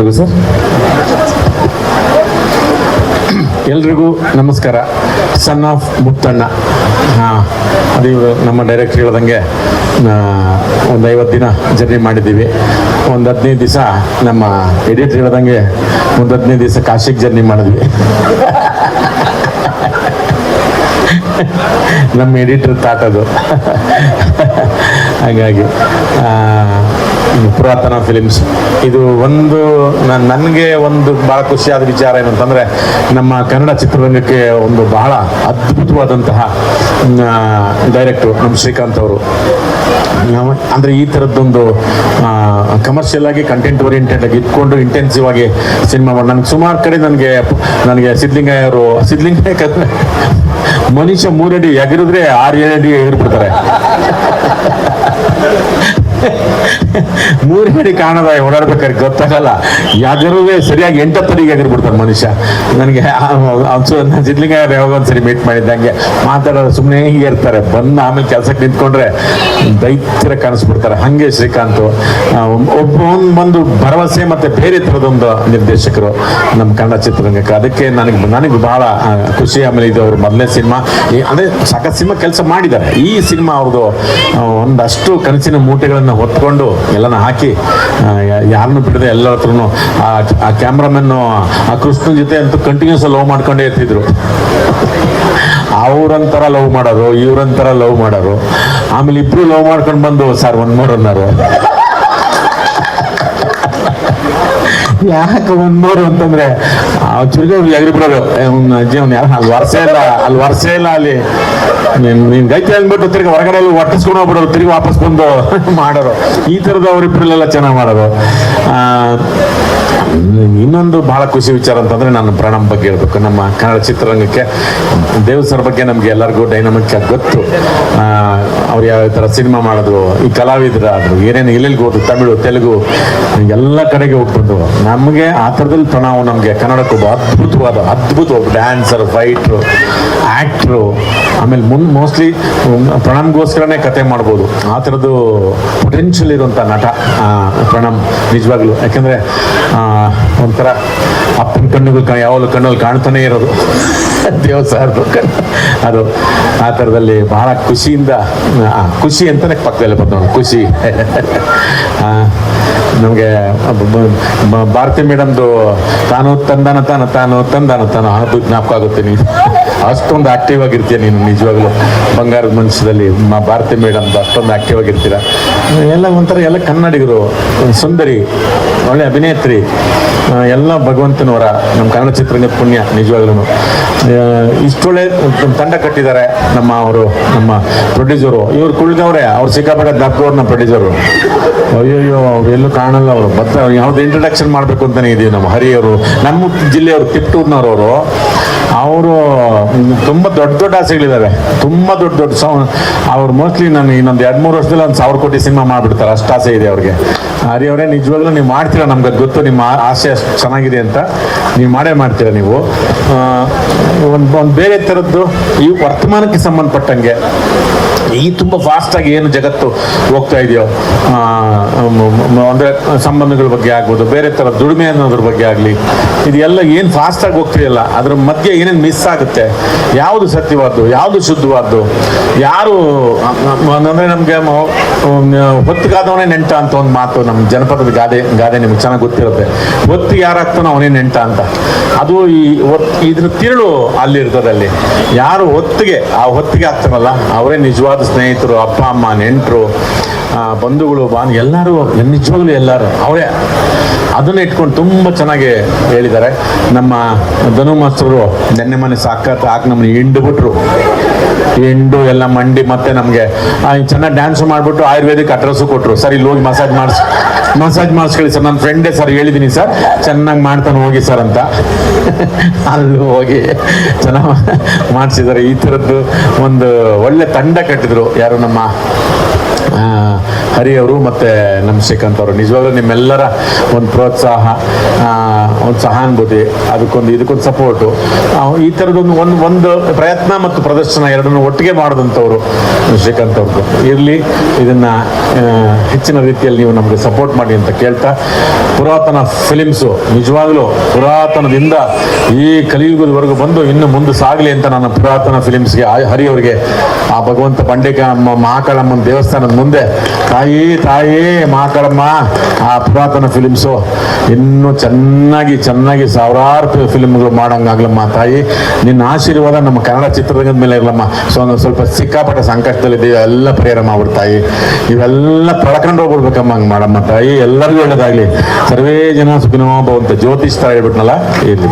Raghu sir. ಎಲ್ರಿಗೂ ನಮಸ್ಕಾರ. Son of Muttanna. ಹಾಂ, ಅದು ಇವರು ನಮ್ಮ ಡೈರೆಕ್ಟರ್ ಹೇಳ್ದಂಗೆ ಒಂದು ಐವತ್ತು ದಿನ ಜರ್ನಿ ಮಾಡಿದ್ದೀವಿ. ಒಂದು ಹದಿನೈದು ದಿವಸ ನಮ್ಮ ಎಡಿಟರ್ ಹೇಳ್ದಂಗೆ ಒಂದು ಹದಿನೈದು ದಿವಸ ಕಾಶಿಗೆ ಜರ್ನಿ ಮಾಡಿದ್ವಿ. ನಮ್ಮ ಎಡಿಟರ್ ತಾಟದು ಹಾಗಾಗಿ ಪುರಾತನ ಫಿಲಿಮ್ಸ್ ಇದು ಒಂದು ನನ್- ನನಗೆ ಒಂದು ಬಹಳ ಖುಷಿಯಾದ ವಿಚಾರ ಏನಂತಂದ್ರೆ, ನಮ್ಮ ಕನ್ನಡ ಚಿತ್ರರಂಗಕ್ಕೆ ಒಂದು ಬಹಳ ಅದ್ಭುತವಾದಂತಹ ಡೈರೆಕ್ಟ್ರು ನಮ್ಮ ಶ್ರೀಕಾಂತ್ ಅವರು. ಅಂದ್ರೆ ಈ ಥರದ್ದೊಂದು ಕಮರ್ಷಿಯಲ್ ಆಗಿ ಕಂಟೆಂಟ್ ಓರಿಯೆಂಟೆಡ್ ಆಗಿ ಇಟ್ಕೊಂಡು ಇಂಟೆನ್ಸಿವ್ ಆಗಿ ಸಿನಿಮಾ ಮಾಡಿ ನನಗೆ ಸುಮಾರು ಕಡೆ ನನಗೆ ನನಗೆ ಸಿದ್ಲಿಂಗಯ್ಯ ಅವರು ಸಿದ್ಲಿಂಗಯ್ಯ ಮನುಷ್ಯ ಮೂರಡಿ ಎಗರಿದ್ರೆ ಆರು ಏಳಡಿ ಎಗರ್ಬಿಡ್ತಾರೆ ಮೂರಡಿ ಕಾಣದ, ಓಡಾಡ್ಬೇಕಾದ್ರೆ ಗೊತ್ತಾಗಲ್ಲ. ಯಾವ್ದಾರುವೆ ಸರಿಯಾಗಿ ಎಂಟತ್ತಡಿಗೆ ಆಗಿರ್ಬಿಡ್ತಾರೆ ಮನುಷ್ಯ. ನನಗೆ ನನ್ನ ಯಾವಾಗ ಒಂದ್ಸರಿ ಮೀಟ್ ಮಾಡಿದ್ದಂಗೆ ಮಾತಾಡೋದು ಸುಮ್ಮನೆ ಹೀಗೆ ಇರ್ತಾರೆ. ಬಂದು ಆಮೇಲೆ ಕೆಲಸಕ್ಕೆ ನಿಂತ್ಕೊಂಡ್ರೆ ದೈತ್ಯರ ಕಾಣಿಸ್ಬಿಡ್ತಾರೆ. ಹಂಗೆ ಶ್ರೀಕಾಂತ್. ಒಬ್ಬ ಒಂದು ಭರವಸೆ ಮತ್ತೆ ಬೇರೆ ಥರದೊಂದು ನಿರ್ದೇಶಕರು ನಮ್ಮ ಕನ್ನಡ ಚಿತ್ರರಂಗಕ್ಕೆ. ಅದಕ್ಕೆ ನನಗೆ ನನಗೆ ಬಹಳ ಖುಷಿ. ಆಮೇಲೆ ಇದು ಅವ್ರ ಮೊದಲನೇ ಸಿನಿಮಾ. ಅಂದರೆ ಸಾಕಷ್ಟು ಸಿನಿಮಾ ಕೆಲಸ ಮಾಡಿದ್ದಾರೆ. ಈ ಸಿನಿಮಾ ಅವ್ರದ್ದು ಒಂದಷ್ಟು ಕನಸಿನ ಮೂಟೆಗಳನ್ನು ಹೊತ್ಕೊಂಡು ಎಲ್ಲನ ಹಾಕಿ ಯಾರನ್ನು ಬಿಡದೆ ಎಲ್ಲರ ಹತ್ರನು ಆ ಕ್ಯಾಮ್ರಾಮನ್ನು, ಆ ಕೃಷ್ಣನ ಜೊತೆ ಅಂತೂ ಕಂಟಿನ್ಯೂಸ್ ಲವ್ ಮಾಡ್ಕೊಂಡೇ ಇರ್ತಿದ್ರು. ಅವ್ರಂತರ ಲವ್ ಮಾಡೋರು, ಇವ್ರಂತರ ಲವ್ ಮಾಡೋರು. ಆಮೇಲೆ ಇಬ್ರು ಲವ್ ಮಾಡ್ಕೊಂಡು ಬಂದು, ಸರ್, ಒಂದ್ ಮೂರ್ ಅನ್ನೋರು ಯಾಕೆ ಒಂದ್ ಮೂರು ಅಂತಂದ್ರೆ ಚುರುಗ ಎಗ್ರಿಬಿಡೋರು ಅಜ್ಜಿ ಅವ್ನು ಯಾರು ಅಲ್ಲಿ ವರ್ಷ ಇಲ್ಲ ಅಲ್ಲಿ ವರ್ಷ ಇಲ್ಲ ಅಲ್ಲಿ. ನೀನ್ ನೀನ್ ಗೈತಿ ಅಂದ್ಬಿಟ್ಟು ತಿರ್ಗಿ ಹೊರಗಡೆ ಎಲ್ಲ ಒಟ್ಟಿಸ್ಕೊಂಡು ಹೋಗ್ಬಿಡೋರು ತಿರ್ಗಿ ವಾಪಸ್ ಬಂದು ಮಾಡೋರು ಈ ಥರದ ಅವರಿಬ್ಬರೆಲ್ಲ ಚೆನ್ನಾಗಿ ಆ, ಇನ್ನೊಂದು ಬಹಳ ಖುಷಿ ವಿಚಾರ ಅಂತಂದ್ರೆ ನಾನು ಪ್ರಣಮ್ ಬಗ್ಗೆ ಹೇಳ್ಬೇಕು. ನಮ್ಮ ಕನ್ನಡ ಚಿತ್ರರಂಗಕ್ಕೆ ದೇವ್ ಸರ್ ಬಗ್ಗೆ ನಮ್ಗೆ ಎಲ್ಲರಿಗೂ ಡೈನಮಿಕ್ ಆಗಿ ಗೊತ್ತು. ಅವ್ರು ಯಾವ ಥರ ಸಿನಿಮಾ ಮಾಡಿದ್ರು, ಈ ಕಲಾವಿದರಾದ್ರು, ಏನೇನು ಎಲ್ಲೆಲ್ಲಿ ಹೋದ್ರು ತಮಿಳು, ತೆಲುಗು, ಎಲ್ಲ ಕಡೆಗೆ ಹೋಗ್ಬಂದು ನಮಗೆ ಆ ಥರದಲ್ಲಿ ಪ್ರಣಾವು ನಮಗೆ ಕನ್ನಡಕ್ಕೆ ಒಬ್ಬ ಅದ್ಭುತವಾದ, ಅದ್ಭುತ ಒಬ್ಬ ಡ್ಯಾನ್ಸರ್ ಫೈಟ್ರು ಆ್ಯಕ್ಟ್ರು ಆಮೇಲೆ ಮುನ್ ಮೋಸ್ಟ್ಲಿ ಪ್ರಣಮ್ಗೋಸ್ಕರನೇ ಕತೆ ಮಾಡ್ಬೋದು. ಆ ಥರದ್ದು ಪೊಟೆನ್ಷಿಯಲ್ ಇರುವಂಥ ನಟ ಪ್ರಣಮ್ ನಿಜವಾಗ್ಲೂ. ಯಾಕೆಂದರೆ ಒಂಥರ ಅಪ್ಪನ ಕಣ್ಣುಗಳು ಕ- ಯಾವಾಗಲೂ ಕಣ್ಣಲ್ಲಿ ಕಾಣ್ತಾನೆ ಇರೋದು. ದೇವ್ ಸಾರ್ದು ಕಣ್ಣು ಅದು ಆ ಥರದಲ್ಲಿ ಬಹಳ ಖುಷಿಯಿಂದ ಖುಷಿ ಅಂತಲೇ ಪಕ್ಕದಲ್ಲಿ ಬಂದ ಖುಷಿ. ನಮಗೆ ಭಾರತಿ ಮೇಡಮ್ದು ತಾನು ತಂದಾನ ತಾನು ತಾನು ತಂದಾನ ತಾನು ಅದು ಜ್ಞಾಪಕ ಆಗುತ್ತೆ ನೀನು ಅಷ್ಟೊಂದು ಆಕ್ಟಿವ್ ಆಗಿರ್ತೀಯ ನೀನು ನಿಜವಾಗ್ಲೂ? ಬಂಗಾರದ ಮನುಷ್ಯದಲ್ಲಿ ಮಾ ಭಾರತಿ ಮೇಡಮ್ ಅಷ್ಟೊಂದು ಆಕ್ಟಿವ್ ಆಗಿರ್ತೀರ? ಎಲ್ಲ ಒಂಥರ ಎಲ್ಲ ಕನ್ನಡಿಗರು, ಸುಂದರಿ, ಒಳ್ಳೆ ಅಭಿನೇತ್ರಿ ಎಲ್ಲ ಭಗವಂತನವರ ನಮ್ಮ ಕನ್ನಡ ಚಿತ್ರರಂಗದ ಪುಣ್ಯ ನಿಜವಾಗ್ಲೂ ಇಷ್ಟೊಳ್ಳೆ ತಂಡ ಕಟ್ಟಿದ್ದಾರೆ ನಮ್ಮ ಅವರು, ನಮ್ಮ ಪ್ರೊಡ್ಯೂಸರು. ಇವ್ರು ಕುಳಿದವ್ರೆ, ಅವ್ರು ಸಿಕ್ಕಾಪಟ್ಟೆ ದಪ್ಪವ್ರು ನಮ್ಮ ಪ್ರೊಡ್ಯೂಸರು. ಅಯ್ಯೋಯ್ಯೋ ಅವ್ರು ಎಲ್ಲೂ ಕಾಣಲ್ಲ ಅವರು. ಬತ್ತ ಯಾವ್ದು ಇಂಟ್ರಡಕ್ಷನ್ ಮಾಡಬೇಕು ಅಂತಲೇ ಇದೀವಿ ನಮ್ಮ ಹರಿಯವರು, ನಮ್ಮ ಜಿಲ್ಲೆಯವರು ತಿಪ್ಟೂರ್ನವರು ಅವರು ತುಂಬ ದೊಡ್ಡ ದೊಡ್ಡ ಆಸೆಗಳಿದ್ದಾವೆ ತುಂಬ ದೊಡ್ಡ ದೊಡ್ಡ ಅವ್ರು ಮೋಸ್ಟ್ಲಿ ನಾನು ಇನ್ನೊಂದು ಎರಡು ಮೂರು ವರ್ಷದಲ್ಲಿ ಒಂದು ಸಾವಿರ ಕೋಟಿ ಸಿನಿಮಾ ಮಾಡಿಬಿಡ್ತಾರೆ. ಅಷ್ಟು ಆಸೆ ಇದೆ ಅವ್ರಿಗೆ. ಹರಿಯವರೇ ನಿಜವಾಗ್ಲೂ ನೀವು ಮಾಡ್ತೀರಾ ನಮ್ಗೆ ಗೊತ್ತು, ನಿಮ್ಮ ಆಸೆ ಅಷ್ಟು ಚೆನ್ನಾಗಿದೆ ಅಂತ. ನೀವು ಮಾಡೇ ಮಾಡ್ತೀರಾ ನೀವು? ಒಂದು ಒಂದು ಬೇರೆ ಥರದ್ದು ಈ ವರ್ತಮಾನಕ್ಕೆ ಸಂಬಂಧಪಟ್ಟಂಗೆ ಈ ತುಂಬ ಫಾಸ್ಟಾಗಿ ಏನು ಜಗತ್ತು ಹೋಗ್ತಾ ಇದೆಯೋ ಅಂದ್ರೆ ಸಂಬಂಧಗಳ ಬಗ್ಗೆ ಆಗ್ಬೋದು, ಬೇರೆ ಥರ ದುಡಿಮೆ ಅನ್ನೋದ್ರ ಬಗ್ಗೆ ಆಗಲಿ, ಇದೆಲ್ಲ ಏನು ಫಾಸ್ಟಾಗಿ ಹೋಗ್ತಿದೆಯಲ್ಲ ಅದ್ರ ಮಧ್ಯೆ ಏನೇನು ಮಿಸ್ ಆಗುತ್ತೆ, ಯಾವುದು ಸತ್ಯವಾದ್ದು, ಯಾವುದು ಶುದ್ಧವಾದ್ದು, ಯಾರು ಅಂದರೆ ನಮಗೆ ಹೊತ್ತಿಗಾದವನೇ ನೆಂಟ ಅಂತ ಒಂದು ಮಾತು ನಮ್ಮ ಜನಪದದ ಗಾದೆ ಗಾದೆ ನಿಮ್ಗೆ ಚೆನ್ನಾಗಿ ಗೊತ್ತಿರುತ್ತೆ, ಹೊತ್ತು ಯಾರಾಗ್ತಾನೋ ಅವನೇ ನೆಂಟ ಅಂತ. ಅದು ಈ ಇದ್ರ ತಿರುಳು ಅಲ್ಲಿರ್ತದೆ ಅಲ್ಲಿ. ಯಾರು ಹೊತ್ತಿಗೆ, ಆ ಹೊತ್ತಿಗೆ ಆಗ್ತಾನಲ್ಲ, ಅವರೇ ನಿಜವಾದ ಸ್ನೇಹಿತರು, ಅಪ್ಪ, ಅಮ್ಮ, ನೆಂಟರು ಬಂಧುಗಳು ಬಾನ್ ಎಲ್ಲರೂ, ನಿಜವಾಗ್ಲೂ ಎಲ್ಲರೂ, ಅವರೇ ಅದನ್ನ ಇಟ್ಕೊಂಡು ತುಂಬ ಚೆನ್ನಾಗಿ ಹೇಳಿದ್ದಾರೆ. ನಮ್ಮ ಧನುಮಾಸ್ತರು ನೆನ್ನೆ ಮನೆ ಸಾಕತ್ ಹಾಕಿ ನಮ್ಮನ್ನ ಹಿಂಡು ಬಿಟ್ರು ಹಿಂಡು ಎಲ್ಲ ಮಂಡಿ ಮತ್ತೆ ನಮಗೆ ಚೆನ್ನಾಗಿ ಡ್ಯಾನ್ಸ್ ಮಾಡಿಬಿಟ್ಟು ಆಯುರ್ವೇದಿಕ್ ಅಡ್ರೆಸ್ಸು ಕೊಟ್ಟರು ಸರ್, ಇಲ್ಲಿ ಹೋಗಿ ಮಸಾಜ್ ಮಾಡಿಸ್ ಮಸಾಜ್ ಮಾಡಿಸ್ಕೊಳ್ಳಿ ಸರ್. ನನ್ನ ಫ್ರೆಂಡೇ ಸರ್ ಹೇಳಿದ್ದೀನಿ ಸರ್. ಚೆನ್ನಾಗಿ ಮಾಡ್ತಾನೆ ಹೋಗಿ ಸರ್ ಅಂತ. ಅಲ್ಲಿ ಹೋಗಿ ಚೆನ್ನಾಗಿ ಮಾಡಿಸಿದ್ದಾರೆ. ಈ ಥರದ್ದು ಒಂದು ಒಳ್ಳೆ ತಂಡ ಕಟ್ಟಿದ್ರು ಯಾರು ನಮ್ಮ ಹರಿ ಅವರು ಮತ್ತೆ ನಮ್ಮ ಶ್ರೀಕಾಂತ್ ಅವರು. ನಿಜವಾಗ್ಲೂ ನಿಮ್ಮೆಲ್ಲರ ಒಂದು ಪ್ರೋತ್ಸಾಹ ಒಂದು ಸಹಾನುಭೂತಿ, ಅದಕ್ಕೊಂದು ಇದಕ್ಕೊಂದು ಸಪೋರ್ಟು ಈ ಥರದೊಂದು ಒಂದು ಒಂದು ಪ್ರಯತ್ನ ಮತ್ತು ಪ್ರದರ್ಶನ ಎರಡನ್ನು ಒಟ್ಟಿಗೆ ಮಾಡಿದಂಥವ್ರು ಶ್ರೀಕಾಂತ್ ಅವ್ರದ್ದು ಇರಲಿ, ಇದನ್ನ ಹೆಚ್ಚಿನ ರೀತಿಯಲ್ಲಿ ನೀವು ನಮಗೆ ಸಪೋರ್ಟ್ ಮಾಡಿ ಅಂತ ಕೇಳ್ತಾ, ಪುರಾತನ ಫಿಲಿಮ್ಸು ನಿಜವಾಗ್ಲೂ ಪುರಾತನದಿಂದ ಈ ಕಲಿಯುಗದವರೆಗೂ ಬಂದು ಇನ್ನು ಮುಂದೆ ಸಾಗಲಿ ಅಂತ ನನ್ನ ಪುರಾತನ ಫಿಲಿಮ್ಸ್ಗೆ ಹರಿ ಅವರಿಗೆ ಆ ಭಗವಂತ ಬಂಡೆಕ ಮಹಾಕಾಳಮ್ಮನ ದೇವಸ್ಥಾನದ ಮುಂದೆ, ತಾಯಿ ತಾಯಿ ಮಹಾಕಾಳಮ್ಮ ಆ ಪುರಾತನ ಫಿಲಿಮ್ಸು ಇನ್ನೂ ಚೆನ್ನಾಗಿ ಚೆನ್ನಾಗಿ ಸಾವಿರಾರು ಫಿಲ್ಮ್ಗಳು ಮಾಡಂಗಾಗ್ಲಮ್ಮ ತಾಯಿ. ನಿನ್ನ ಆಶೀರ್ವಾದ ನಮ್ಮ ಕನ್ನಡ ಚಿತ್ರರಂಗದ ಮೇಲೆ ಇರಲಮ್ಮ. ಸೊ ಒಂದು ಸ್ವಲ್ಪ ಸಿಕ್ಕಾಪಟ್ಟೆ ಸಂಕಷ್ಟದಲ್ಲಿದ್ದೀವಿ, ಎಲ್ಲ ಪರಿಹಾರ ತಾಯಿ. ಇವೆಲ್ಲ ಪಡ್ಕೊಂಡು ಹೋಗ್ಬಿಡ್ಬೇಕಮ್ಮ ಹಂಗೆ ಮಾಡಮ್ಮ ತಾಯಿ. ಎಲ್ಲರಿಗೂ ಒಳ್ಳೇದಾಗಲಿ. ಸರ್ವೇ ಜನ ಸುಖಿನೋ ಭವಂತ. ಜ್ಯೋತಿಷ್ ತರ ಹೇಳ್ಬಿಟ್ನಲ್ಲ, ಇರ್ಲಿ